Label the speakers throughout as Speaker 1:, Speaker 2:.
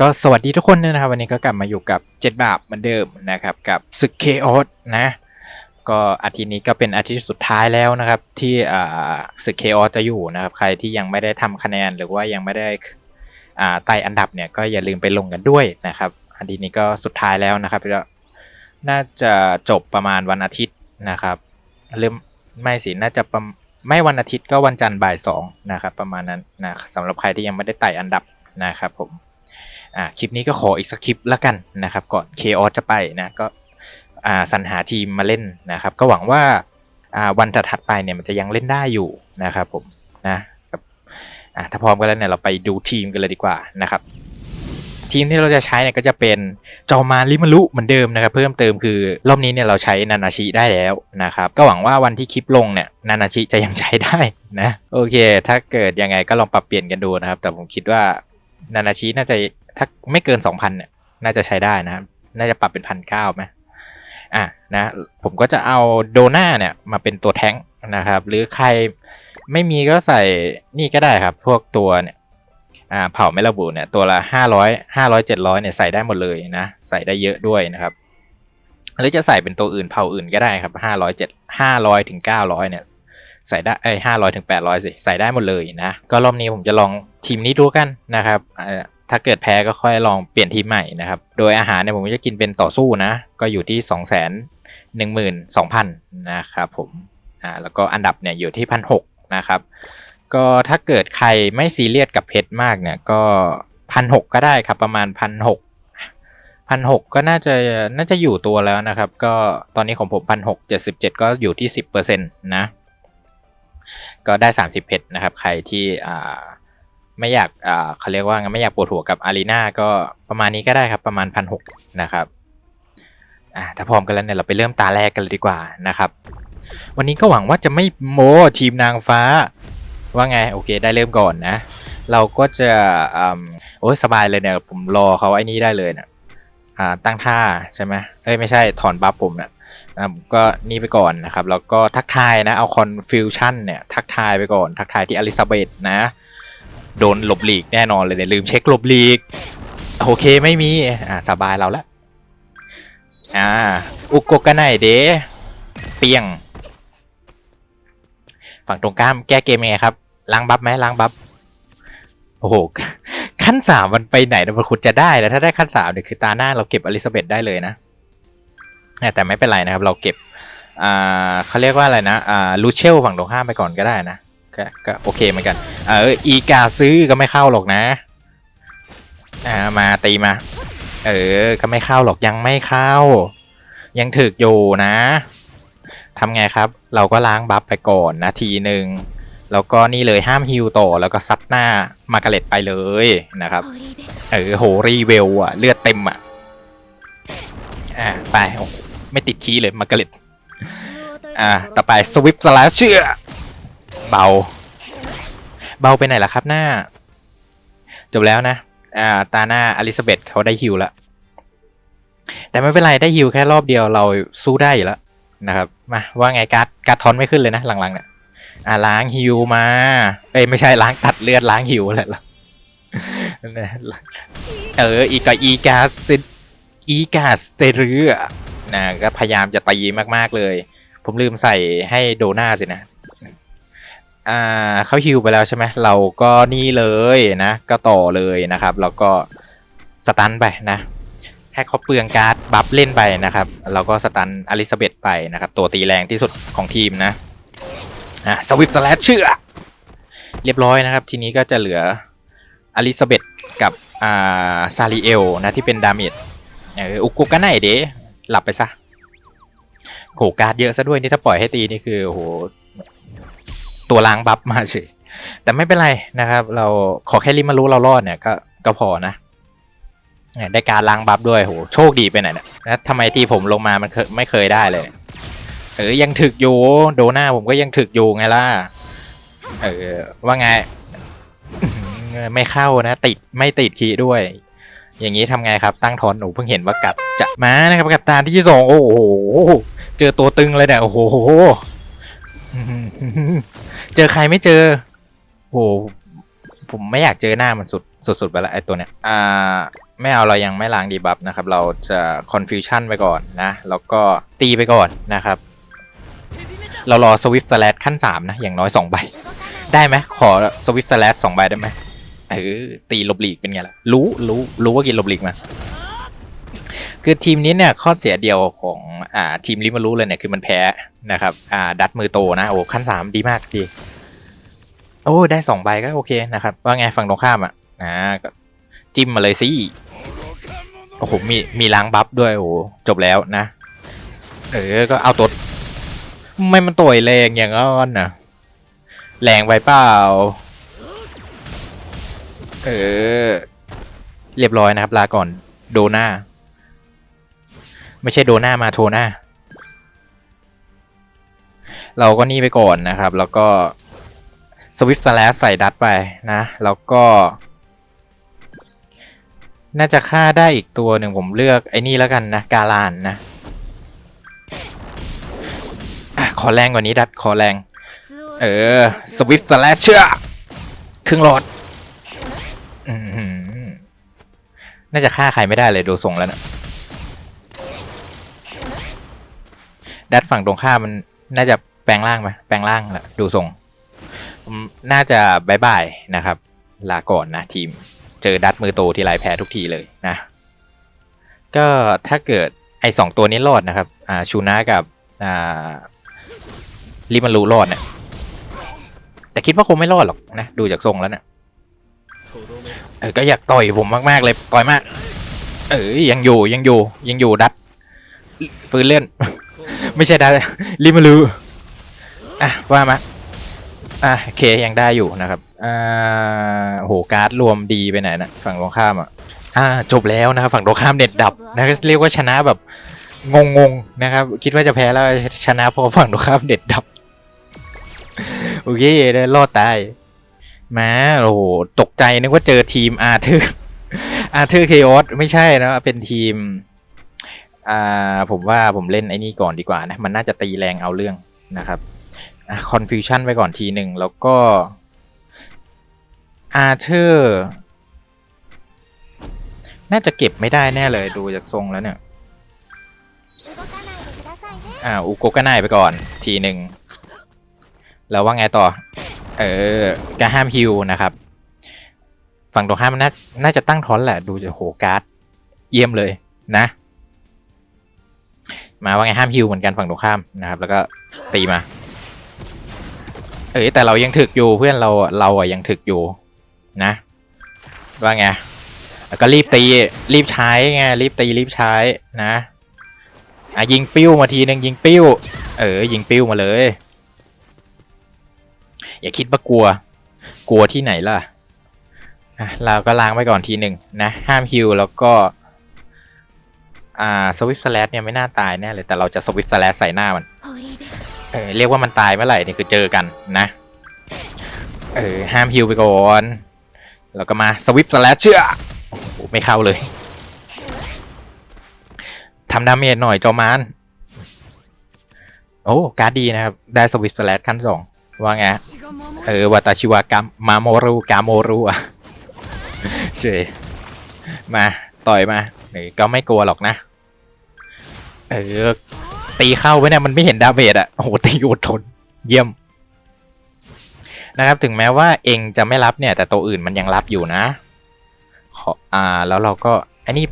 Speaker 1: ก็สวัสดีทุกคนนะครับ วันนี้ก็กลับมาอยู่กับเจ็ดบาปเหมือนเดิมนะครับ กับศึกเคออสนะ ก็อาทิตย์นี้ก็เป็นอาทิตย์สุดท้ายแล้วนะครับ ที่ศึกเคออสจะอยู่นะครับ ใครที่ยังไม่ได้ทำคะแนนหรือว่ายังไม่ได้ไต่อันดับเนี่ยก็อย่าลืมไปลงกันด้วยนะครับ อาทิตย์นี้ก็สุดท้ายแล้วนะครับแล้วน่าจะจบประมาณวันอาทิตย์นะครับเริ่มไม่สิน่าจะประไม่วันอาทิตย์ก็วันจันทร์บ่ายสองนะครับ ประมาณนั้นนะสำหรับใครที่ยังไม่ได้ไต่อันดับนะครับผม อ่าคลิปนี้ก็ขออีกสักคลิปละกันนะครับ ก่อนเคออสจะไปนะก็อ่าสรรหาทีมมาเล่นนะครับ ก็หวังว่าอ่าวันถัดๆไปเนี่ยมันจะยังเล่นได้อยู่นะครับผมนะครับอ่าถ้าพร้อมกันแล้วเนี่ยเราไปดูทีมกันเลยดีกว่านะครับทีมที่เราจะใช้เนี่ยก็จะเป็นจอมาริมารุเหมือนเดิมนะครับ เพิ่มเติมคือรอบนี้เนี่ยเราใช้นานาชิได้แล้วนะครับก็หวังว่าวันที่คลิปลงเนี่ยนานาชิจะยังใช้ได้นะโอเค ถ้าเกิดยังไงก็ลองปรับเปลี่ยนกันดูนะครับ แต่ผมคิดว่านานาชิน่าจะ ถ้าไม่เกิน2,000เนี่ย น่าจะใช้ได้นะ น่าจะปรับเป็นพันเก้าไหมอะนะ ผมก็จะเอาโดน่าเนี่ยมาเป็นตัวแท้งนะครับ หรือใครไม่มีก็ใส่นี่ก็ได้ครับ พวกตัวเนี่ยอ่าเผาไม่ระบุเนี่ยตัวละห้าร้อยห้าร้อยเจ็ดร้อยเนี่ยใส่ได้หมดเลยนะ ใส่ได้เยอะด้วยนะครับหรือจะใส่เป็นตัวอื่นเผ่าอื่นก็ได้ครับห้าร้อยเจ็ดห้าร้อยถึงเก้าร้อยเนี่ยใส่ได้เอ้ห้าร้อยถึงแปดร้อยสิ ใส่ได้หมดเลยนะ ก็รอบนี้ผมจะลองทีมนี้ดูกันนะครับอ่อ ถ้าเกิดแพ้ก็ค่อยลองเปลี่ยนทีมใหม่นะครับ โดยอาหารเนี่ยผมจะกินเป็นต่อสู้นะ ก็อยู่ที่สองแสนหนึ่งหมื่นสองพันนะครับผม อ่า แล้วก็อันดับเนี่ยอยู่ที่พันหกนะครับ ก็ถ้าเกิดใครไม่ซีเรียสกับเพชรมากเนี่ยก็พันหกก็ได้ครับประมาณพันหกพันหกก็น่าจะน่าจะอยู่ตัวแล้วนะครับ ก็ตอนนี้ของผมพันหกเจ็ดสิบเจ็ดก็อยู่ที่สิบเปอร์เซ็นต์นะ ก็ได้30เพชรนะครับ ใครที่อ่า ไม่อยากอ่าเขาเรียกว่าไม่อยากปวดหัวกับอารีนาก็ประมาณนี้ก็ได้ครับประมาณพันหกนะครับอ่าถ้าพร้อมกันแล้วเนี่ยเราไปเริ่มตาแรกกันเลยดีกว่านะครับ วันนี้ก็หวังว่าจะไม่โมทีมนางฟ้า ว่าไงโอเคได้เริ่มก่อนนะ เราก็จะอ่าโอ้ยสบายเลยเนี่ยผมรอเขาไอ้นี้ได้เลยเนี่ยอ่าตั้งท่าใช่ไหมเอ้ยไม่ใช่ถอนบัฟผมเนี่ยก็นี่ไปก่อนนะครับ แล้วก็ทักทายนะ เอาคอนฟิวชั่นเนี่ย ทักทายไปก่อน ทักทายที่อลิซาเบธนะ โดนหลบหลีกแน่นอนเลยเนี่ยลืมเช็คหลบหลีก โอเคไม่มี อ่าสบายเราละ อ่า อุกโกกะไนเดเปียง ฝั่งตรงข้ามแก้เกมยังไงครับ ล้างบัฟไหมล้างบัฟ โอ้โห ขั้นสามมันไปไหนนะมันคุณจะได้แล้วถ้าได้ขั้นสามเนี่ยคือตาหน้าเราเก็บอลิซาเบธได้เลยนะ แต่ไม่เป็นไรนะครับ เราเก็บอ่าเขาเรียกว่าอะไรนะอ่าลูเชลฝั่งตรงข้ามไปก่อนก็ได้นะ ก็ก็โอเคเหมือนกัน เอออีกาซื้อก็ไม่เข้าหรอกนะ อ่ามาตีมา เออ ก็ไม่เข้าหรอกยังไม่เข้า ยังถึกอยู่นะทำไงครับ เราก็ล้างบัฟไปก่อนนาทีหนึ่งแล้วก็นี่เลยห้ามฮิวต่อแล้วก็ซัดหน้ามาร์กาเร็ตไปเลยนะครับ เออโหรีเวลอะเลือดเต็มอะอ่าไปไม่ติดคีเลยมาร์กาเร็ตอ่าต่อไปสวิปสลาเชื่อ เบา เบาไปไหนล่ะครับหน้า จบแล้วนะ อ่า ตาหน้าอลิซาเบธเขาได้ฮิวแล้วแต่ไม่เป็นไรได้ฮิวแค่รอบเดียวเราสู้ได้อยู่แล้วนะครับมาว่าไงการ์ดการ์ดทอนไม่ขึ้นเลยนะหลังๆเนี่ยอ่าล้างฮิวมา เอ้ยไม่ใช่ล้างตัดเลือดล้างฮิวแหละเอออีกกับอีกาซิอีกาสเตเรือนะก็พยายามจะตีมากๆเลย ผมลืมใส่ให้โดนาสินะ อ่าเขาฮิวไปแล้วใช่ไหมเราก็นี่เลยนะ ก็ต่อเลยนะครับ แล้วก็สตันไปนะให้เขาเปลืองการ์ดบัฟเล่นไปนะครับเราก็สตันอลิซาเบธไปนะครับ ตัวตีแรงที่สุดของทีมนะอะสวิปสแลชเชื่อเรียบร้อยนะครับ ทีนี้ก็จะเหลืออลิซาเบธกับอ่าซาริเอลนะที่เป็นดาเมจเอออุกุกันไหนเดหลับไปซะโหการ์ดเยอะซะด้วยนี่ถ้าปล่อยให้ตีนี่คือโห ตัวล้างบัฟมาเฉยแต่ไม่เป็นไรนะครับ เราขอแค่ริมารู้เรารอดเนี่ยก็ก็พอนะได้การล้างบัฟด้วยโหโชคดีไปไหนนะแล้วทำไมที่ผมลงมามันไม่เคยได้เลยเออยังถึกอยู่โดหน้าผมก็ยังถึกอยู่ไงล่ะเออว่าไงไม่เข้านะ ติดไม่ติดคีด้วย อย่างนี้ทำไงครับ ตั้งทอนหนูเพิ่งเห็นว่ากัดจะมานะครับกับตาที่สองโอ้โหเจอตัวตึงเลยเนี่ยโอ้โห เจอใครไม่เจอโอ้โหผมไม่อยากเจอหน้ามันสุดสุดๆไปแล้วไอ้ตัวเนี้ยอ่าไม่เอาเรายังไม่ล้างดีบัฟนะครับ เราจะ confusion ไปก่อนนะ แล้วก็ตีไปก่อนนะครับ เรารอสวิฟต์สแลดขั้น 3 นะ อย่างน้อย 2 ใบ ได้ไหมขอสวิฟต์สแลดสองใบได้ไหมเออตีลบหลีกเป็นไงล่ะ รู้รู้รู้ว่ากินลบหลีกมา คือทีมนี้เนี่ยข้อเสียเดียวของอ่าทีมลิมารู้เลยเนี่ยคือมันแพ้นะครับอ่าดัดมือโตนะโอ้ขั้นสามดีมากดีโอ้ได้สองใบก็โอเคนะครับว่าไงฝั่งตรงข้ามอะนะก็จิ้มมาเลยสิโอ้โหมีมีล้างบัฟด้วยโอ้จบแล้วนะ เออก็เอาตัวไม่มันต่อยแรงอย่างนั้นนะแรงไปเปล่าเออเรียบร้อยนะครับลาก่อนโดน่า ไม่ใช่โดน่ามาโทน่าเราก็นี่ไปก่อนนะครับ แล้วก็สวิฟสแลสใส่ดัตไปนะ แล้วก็ น่าจะฆ่าได้อีกตัวหนึ่งผมเลือกไอ้นี่แล้วกันนะ กาลานนะอะขอแรงกว่านี้ดัตขอแรง เออ สวิฟสแลชเชื่อครึ่งหลอดอน่าจะฆ่าใครไม่ได้เลยดูทรงแล้วนะ ดัตฝั่งตรงข้ามมันน่าจะแปลงร่างไหมแปลงร่างแหละดูทรงน่าจะบายบายนะครับ ลาก่อนนะทีม เจอดัตมือโตที่ไรแพ้ทุกทีเลยนะ ก็ถ้าเกิดไอสองตัวนี้รอดนะครับอ่าชูนากับอ่าลิมารูรอดเนี่ยแต่คิดว่าคงไม่รอดหรอกนะดูจากทรงแล้วเนี่ยเออก็อยากต่อยผมมากๆเลยต่อยมาก เออยังอยู่ยังอยู่ยังอยู่ดัดฟื้นเล่น ไม่ใช่ดัดลิมารูอะว่ามาอะโอเคยังได้อยู่นะครับอ่าโหการ์ดรวมดีไปไหนนะฝั่งตรงข้ามอะอ่าจบแล้วนะครับฝั่งตรงข้ามเน็ตดับนะเรียกว่าชนะแบบงงๆนะครับ คิดว่าจะแพ้แล้วชนะเพอฝั่งตรงข้ามเน็ตดับโอเคได้รอดตายมาโอ้โหตกใจนึกว่าเจอทีมอาร์เธอร์อาร์เธอร์เคออสไม่ใช่นะเป็นทีม อ่าผมว่าผมเล่นไอ้นี่ก่อนดีกว่านะมันน่าจะตีแรงเอาเรื่องนะครับคอนฟิวชันไปก่อนทีหนึ่งแล้วก็อาร์เธอร์น่าจะเก็บไม่ได้แน่เลยดูจากทรงแล้วเนี่ยอ่าอุโกก็น่ายไปก่อนทีหนึ่งแล้วว่าไงต่อ เออก็ห้ามฮิวนะครับ ฝั่งตรงข้ามมันน่าน่าจะตั้งทอนแหละ ดูจะโหการ์ดเยี่ยมเลยนะ มาว่าไงห้ามฮิวเหมือนกันฝั่งตรงข้ามนะครับ แล้วก็ตีมา เอ้ยแต่เรายังถึกอยู่เพื่อนเราเราอะยังถึกอยู่นะ ว่าไงแล้วก็รีบตีรีบใช้ไงรีบตีรีบใช้นะอะยิงปิ้วมาทีหนึ่งยิงปิ้ว เออยิงปิ้วมาเลย อย่าคิดว่ากลัว กลัวที่ไหนล่ะอะเราก็ล้างไว้ก่อนทีหนึ่งนะ ห้ามฮิวแล้วก็ อ่าสวิฟสแลชเนี่ยไม่น่าตายแน่เลยแต่เราจะสวิฟสแลชใส่หน้ามันเออเรียกว่ามันตายเมื่อไหร่นี่คือเจอกันนะเออห้ามฮิวไปก่อนแล้วก็มาสวิฟสแลชเชื่อโอ้โหไม่เข้าเลยทำดาเมจหน่อยจอมานโอ้การ์ดดีนะครับ ได้สวิฟสแลชขั้นสองว่าไงเออวาตาชิวากามมาโมรุกาโมรุอะเฉยมาต่อยมาเออก็ไม่กลัวหรอกนะ เออ ตีเข้าไปเนี่ยมันไม่เห็นดาเมจอะโอ้โหตีอดทนเยี่ยม นะครับ ถึงแม้ว่าเองจะไม่รับเนี่ย แต่ตัวอื่นมันยังรับอยู่นะขออ่า แล้วเราก็อันนี้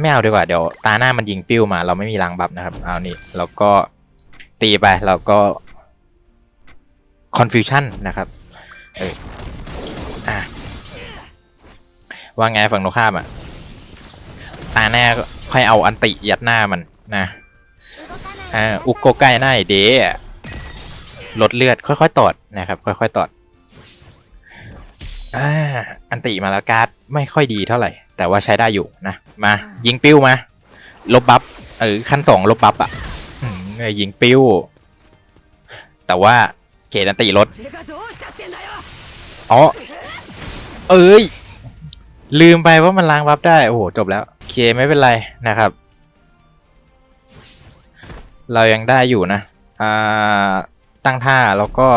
Speaker 1: ไม่เอาดีกว่าเดี๋ยวตาหน้ามันยิงปิ้วมา เราไม่มีรางบัฟนะครับ เอานี่แล้วก็ตีไปเราก็ confusion นะครับ เอออะว่าไงฝั่งตรงข้ามอะ ตาแน่ก็ค่อยเอาอันติยัดหน้ามัน นะอ่าอุกโกไกหน้าเดะลดเลือดค่อยๆตอดนะครับ ค่อยๆตอดอ่าอันติมาแล้วการ์ดไม่ค่อยดีเท่าไหร่ แต่ว่าใช้ได้อยู่นะมายิงปิ้วมา ลบบัฟเออขั้นสองลบบัฟอะอืมยิงปิ้ว แต่ว่าเกตอันติลดอ๋อเอ้ยลืมไปว่ามันล้างบัฟได้ โอ้โหจบแล้ว โอเคไม่เป็นไรนะครับ เรายังได้อยู่นะตั้งท่าแล้วก็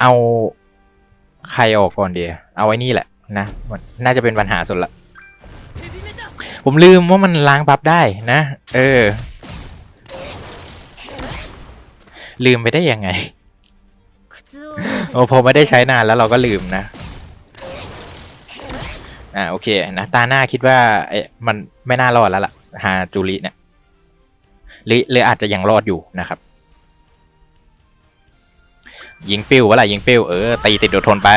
Speaker 1: เอาใครออกก่อนเดียเอาไว้นี่แหละนะน่าจะเป็นปัญหาสุดละ ผมลืมว่ามันล้างบัฟได้นะ เออ ลืมไปได้ยังไง โอ้พอไม่ได้ใช้นานแล้วเราก็ลืมนะ อ่าโอเคนะ ตาหน้าคิดว่าเอ๊ะมันไม่น่ารอดแล้วล่ะ หาจูริเนี่ย หรือหรืออาจจะยังรอดอยู่นะครับ ยิงปิ้ววะล่ะยิงปิ้วเออตีติดโดดทนไป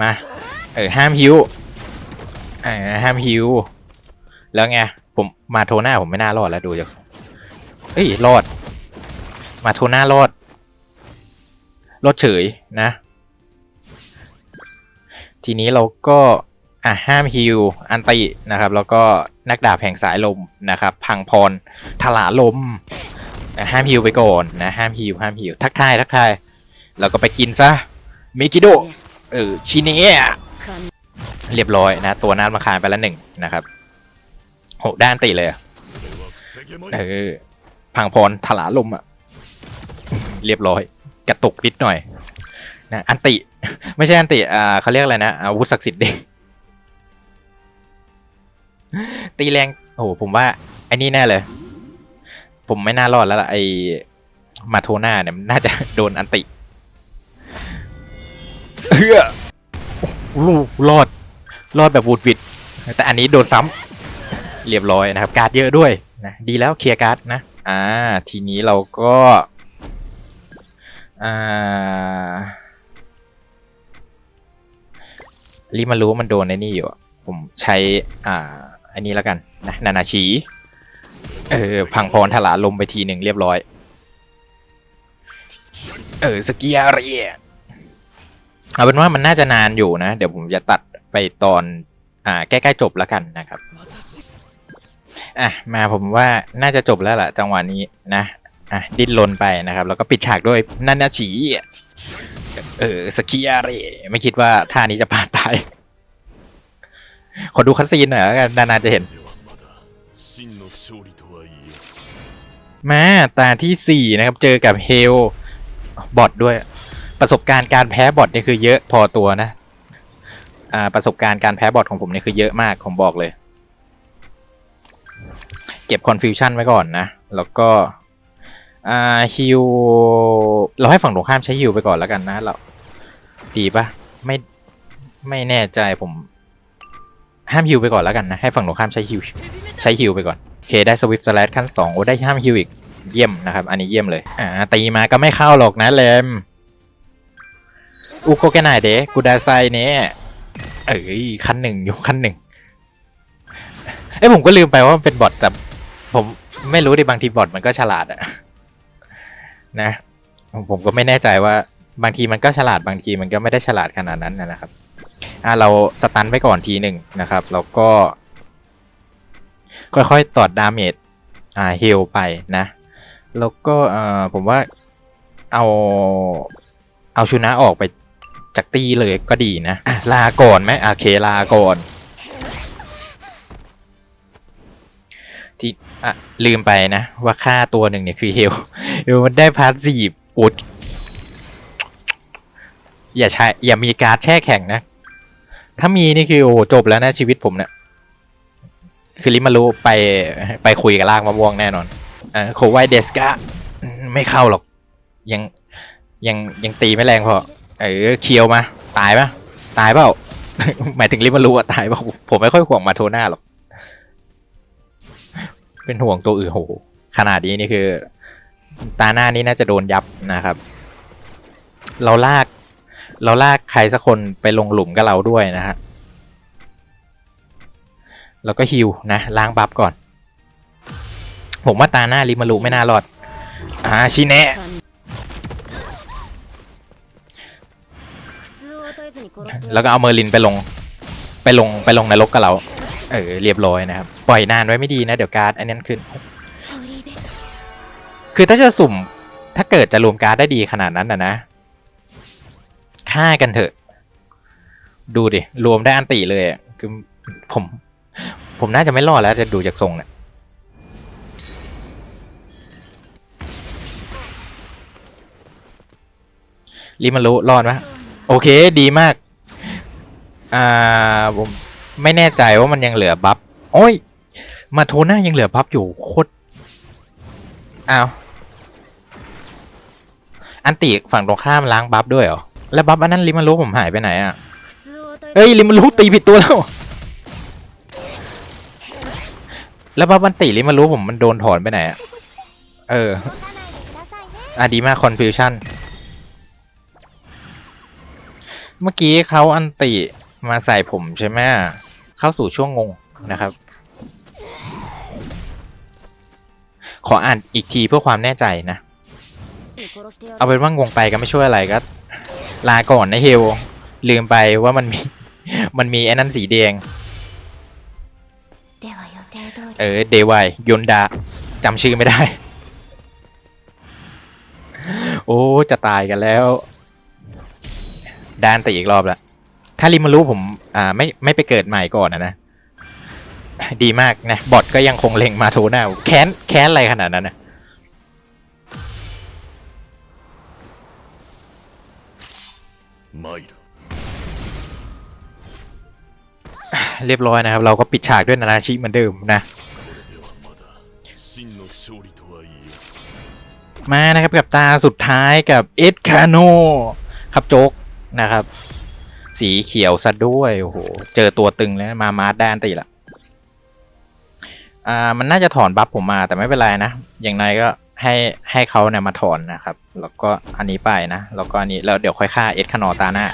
Speaker 1: มา เออห้ามฮิวเออห้ามฮิวแล้วไงผมมาโทหน้าผมไม่น่ารอดแล้วดูจากเอ้ยรอด มาโทหน้ารอดรอดเฉยนะ ทีนี้เราก็ อะห้ามฮิวอันตินะครับ แล้วก็นักดาบแห่งสายลมนะครับ พังพรถลาลมห้ามฮิวไปก่อนนะห้ามฮิวห้ามฮิวทักทายทักทายแล้วก็ไปกินซะมิกิโดเออชิเนะ
Speaker 2: 感
Speaker 1: เรียบร้อยนะ ตัวนั้นมาคายไปแล้วหนึ่งนะครับโหด้านติเลยเออพังพรถลาลมอะเรียบร้อย กระตุกนิดหน่อยนะอันติ ไม่ใช่อันติอ่าเขาเรียกอะไรนะอาวุธศักดิ์สิทธิ์เด็ก ตีแรง โอ้โหผมว่าไอ้นี่แน่เลย ผมไม่น่ารอดแล้วล่ะไอ้มาโทน่าเนี่ยมันน่าจะโดนอันติเฮ้อโอ้โหรอด รอดแบบวูดวิด แต่อันนี้โดนซ้ำเรียบร้อยนะครับ การ์ดเยอะด้วยนะดีแล้วเคลียร์การ์ดนะ อ่า ทีนี้เราก็ อ่ารีมารู้ว่ามันโดนในนี่อยู่ ผมใช้ อ่า อันนี้แล้วกันนะนานาชีเออพังพรถลาลมไปทีหนึ่งเรียบร้อย เออสกีอาเรียเอาเป็นว่ามันน่าจะนานอยู่นะ เดี๋ยวผมจะตัดไปตอนอ่าใกล้ๆจบแล้วกันนะครับอะมาผมว่าน่าจะจบแล้วล่ะ จังหวะนี้นะอะดิ้นรนไปนะครับ แล้วก็ปิดฉากด้วยนันนาชีเออสกีอาเรีไม่คิดว่าท่านี้จะผ่านไป ขอดูคัสซีนหน่อยกันนานๆจะเห็นมาตาที่ 4 นะครับ เจอกับเฮลบอทด้วย ประสบการณ์การแพ้บอทนี่คือเยอะพอตัวนะ อ่า ประสบการณ์การแพ้บอทของผมนี่คือเยอะมาก ผมบอกเลย เก็บคอนฟิวชันไว้ก่อนนะ แล้วก็ อ่าฮิวเราให้ฝั่งตรงข้ามใช้ฮิวไปก่อนแล้วกันนะเราดีปะไม่ไม่แน่ใจผม ห้ามฮิวไปก่อนแล้วกันนะ ให้ฝั่งตรงข้ามใช้ฮิวใช้ฮิวไปก่อนโอเคได้สวิฟต์สแลชขั้นสองโอ้ได้ห้ามฮิวอีกเยี่ยมนะครับ อันนี้เยี่ยมเลย อ่า ตีมาก็ไม่เข้าหรอกนะเลมอุโกแกนายเดะกูดาไซเนี่ยเอ้ยขั้นหนึ่งอยู่ขั้นหนึ่งเอ้ยผมก็ลืมไปว่ามันเป็นบอทแต่ผมไม่รู้ดิบางทีบอทมันก็ฉลาดอะนะ ผมก็ไม่แน่ใจว่าบางทีมันก็ฉลาดบางทีมันก็ไม่ได้ฉลาดขนาดนั้นนะครับ อ่าเราสตันไปก่อนทีหนึ่งนะครับแล้วก็ ค่อยๆตอดดาเมจอ่าเฮลไปนะแล้วก็เอ่อผมว่าเอาเอาชุนะออกไปจากตีเลยก็ดีนะะลาก่อนไหมโอเคลาก่อนที่อะลืมไปนะ ว่าค่าตัวหนึ่งเนี่ยคือเฮลเดี๋ยวมันได้พาสซีฟอุดอย่าใช้อย่ามีการ์ดแช่แข็งนะ ถ้ามีนี่คือโอ้จบแล้วนะชีวิตผมเนี่ยคือริมารุไปไปคุยกับลากมะม่วงแน่นอนอ่าโคไวเดสกะไม่เข้าหรอก ยังยังยังตีไม่แรงพอเออเคียวมา ตายปะตายเปล่าหมายถึงริมารุอะตายเปล่าผมไม่ค่อยห่วงมาโทน่าหรอกเป็นห่วงตัวอื่นโหขนาดนี้นี่คือ ตาหน้านี่น่าจะโดนยับนะครับ เราลาก เราลากใครสักคนไปลงหลุมกับเราด้วยนะฮะแล้วก็ฮิวนะล้างบัฟก่อน ผมว่าตาหน้าริมารุไม่น่ารอดอ่าชิเนะแล้วก็เอาเมอร์ลินไปลง ไปลงไปลงในรกกับเรา เออเรียบร้อยนะครับ ปล่อยนานไว้ไม่ดีนะเดี๋ยวการ์ดอันนี้ขึ้น คือถ้าจะสุ่มถ้าเกิดจะรวมการ์ดได้ดีขนาดนั้นนะนะ ฆ่ากันเถอะ ดูดิ รวมได้อันติเลยอะคือผม ผมน่าจะไม่รอดแล้วจะดูจากทรงเนี่ยริมารุรอดไหมโอเคดีมาก อ่าผมไม่แน่ใจว่ามันยังเหลือบัฟโอ้ย มาโทน่ายังเหลือบัฟอยู่โคตรอ้าวอันติฝั่งตรงข้ามล้างบัฟด้วยเหรอ แล้วบัฟอันนั้นลิมารุผมหายไปไหนอะเฮ้ยลิมารุตีผิดตัวแล้ว แล้วบัฟมันตีลิมารุผมมันโดนถอนไปไหนอะเอออะดีมากคอนฟิวชั่นเมื่อกี้เขาอันติมาใส่ผมใช่ไหมเข้าสู่ช่วงงงนะครับ ขออ่านอีกทีเพื่อความแน่ใจนะ เอาเป็นว่างงไปก็ไม่ช่วยอะไรก็ ลาก่อนนะเฮลลืมไปว่ามันมี มันมีไอ้นั่นสีแดง เออ เดวายยนดาจำชื่อไม่ได้ โอ้ จะตายกันแล้วดานแต่อีกรอบละถ้าริมารู้ผม อ่า ไม่ ไม่ไปเกิดใหม่ก่อนนะนะ ดีมากนะ บอทก็ยังคงเล็งมาโทหน้า แค้น แค้นอะไรขนาดนั้นนะ เรียบร้อยนะครับ เราก็ปิดฉากด้วยนาราชิเหมือนเดิมนะ มานะครับกับตาสุดท้ายกับเอ็ดคาโนครับโจ๊กนะครับ สีเขียวซะด้วย โอ้โห เจอตัวตึงแล้วมามาร์ดแดนตีละอ่ามันน่าจะถอนบัฟผมมาแต่ไม่เป็นไรนะ อย่างไรก็ ให้ให้เขาเนี่ยมาถอนนะครับ แล้วก็อันนี้ไปนะ แล้วก็อันนี้แล้วเดี๋ยวค่อยฆ่าเอ็ดคานอตาหน้า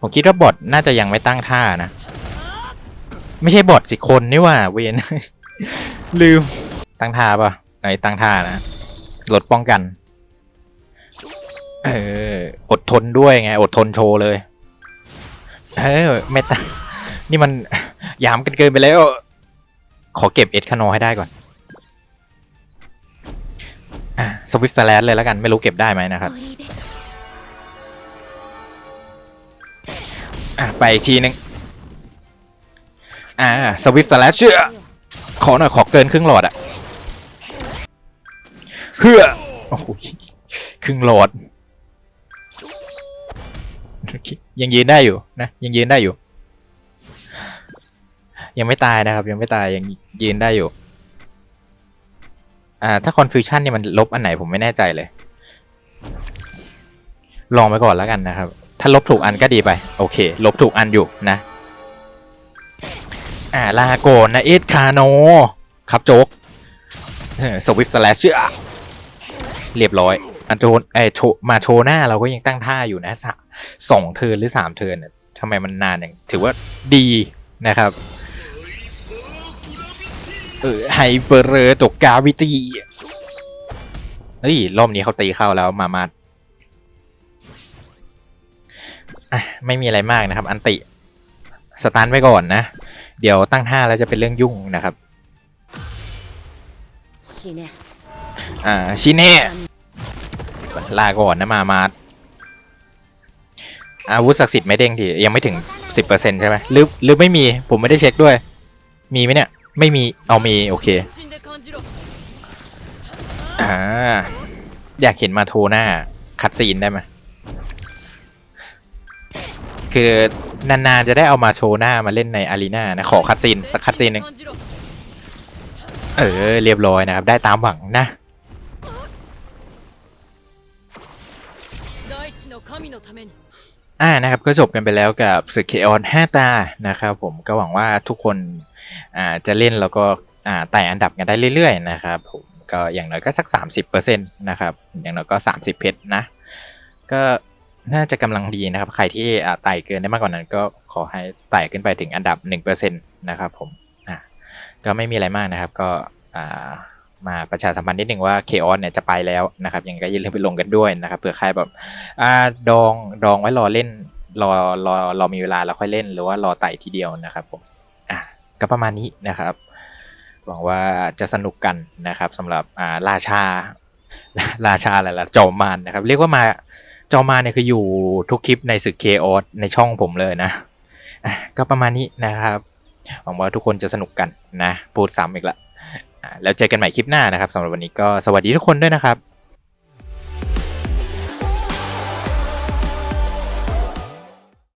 Speaker 1: ผมคิดว่าบอทน่าจะยังไม่ตั้งท่านะ ไม่ใช่บอทสิคนนี่ว่าเวนลืมตั้งท่าปะไหนตั้งท่านะลดป้องกัน เออ อดทนด้วยไง อดทนโชว์เลย เออไม่ตานี่มันยามกันเกินไปแล้ว ขอเก็บเอ็ดคาโนให้ได้ก่อน สวิฟต์สแลนเลยแล้วกันไม่รู้เก็บได้ไหมนะครับไปอีกทีนึงอ่าสวิฟต์สแลชเชื่อขอหน่อยขอเกินครึ่งหลอดอะเฮื่อครึ่งหลอดยังยืนได้อยู่นะยังยืนได้อยู่ ยังไม่ตายนะครับ ยังไม่ตายยังยืนได้อยู่ อ่าถ้า confusion นี่ยมันลบอันไหนผมไม่แน่ใจเลย ลองไปก่อนแล้วกันนะครับ ถ้าลบถูกอันก็ดีไป โอเค ลบถูกอันอยู่นะ อ่าลาโกนนะเอ็ดคาโน ครับโจ๊กสวิฟสแลชเชื่อเรียบร้อยอันโทนไอโชมาโชหน้าเราก็ยังตั้งท่าอยู่นะสองเทินหรือสามเทินน่ะทำไมมันนานอย่างถือว่าดีนะครับ เออไฮเปอร์เรอตกกาวิตีเฮ้ยรอบนี้เขาตีเข้าแล้วมามาดอะไม่มีอะไรมากนะครับ อันติสตาร์ทไว้ก่อนนะ เดี๋ยวตั้งท่าแล้วจะเป็นเรื่องยุ่งนะครับ
Speaker 2: 死ね
Speaker 1: อ่าชิเน่ลาก่อนนะมามาดอาวุธศักดิ์สิทธิ์ไม่เด้งทียังไม่ถึงสิบเปอร์เซ็นใช่ไหมหรือหรือไม่มีผมไม่ได้เช็คด้วย มีไหมเนี่ย ไม่มีเอามีโอเคอ่าอยากเห็นมาโทหน้าคัดซีนได้ไหมคือนานๆจะได้เอามาโชว์หน้ามาเล่นในอารีนานะ ขอคัดซีนสักคัดซีนหนึ่งเออ เรียบร้อยนะครับ ได้ตามหวังนะ อ่านะครับ ก็จบกันไปแล้วกับสึกเคออน5ตานะครับผมก็หวังว่าทุกคน อ่าจะเล่นแล้วก็อ่าไต่อันดับกันได้เรื่อยๆนะครับผมก็อย่างน้อยก็สัก 30%นะครับอย่างน้อยก็ 30 เพชรนะ ก็น่าจะกำลังดีนะครับ ใครที่อ่าไต่เกินได้มากกว่านั้น ก็ขอให้ไต่ขึ้นไปถึงอันดับ 1%นะครับผมอ่าก็ไม่มีอะไรมากนะครับ ก็อ่ามาประชาสัมพันธ์นิดนึงว่าเคออนเนี่ยจะไปแล้วนะครับยังไงก็อย่าลืมไปลงกันด้วยนะครับเผื่อใครแบบอ่าดองดองไว้รอเล่นรอรอรอมีเวลาแล้วค่อยเล่น หรือว่ารอไต่ทีเดียวนะครับผมอะ ก็ประมาณนี้นะครับ หวังว่าจะสนุกกันนะครับสำหรับอ่าราชา ราชาอะไรล่ะจอมมารนะครับ เรียกว่ามาจอมมารเนี่ยคืออยู่ทุกคลิปในศึกเคออสในช่องผมเลยนะก็ประมาณนี้นะครับหวังว่าทุกคนจะสนุกกันนะ พูดซ้ำอีกละแล้วเจอกันใหม่คลิปหน้านะครับสำหรับวันนี้ก็สวัสดีทุกคนด้วยนะครับ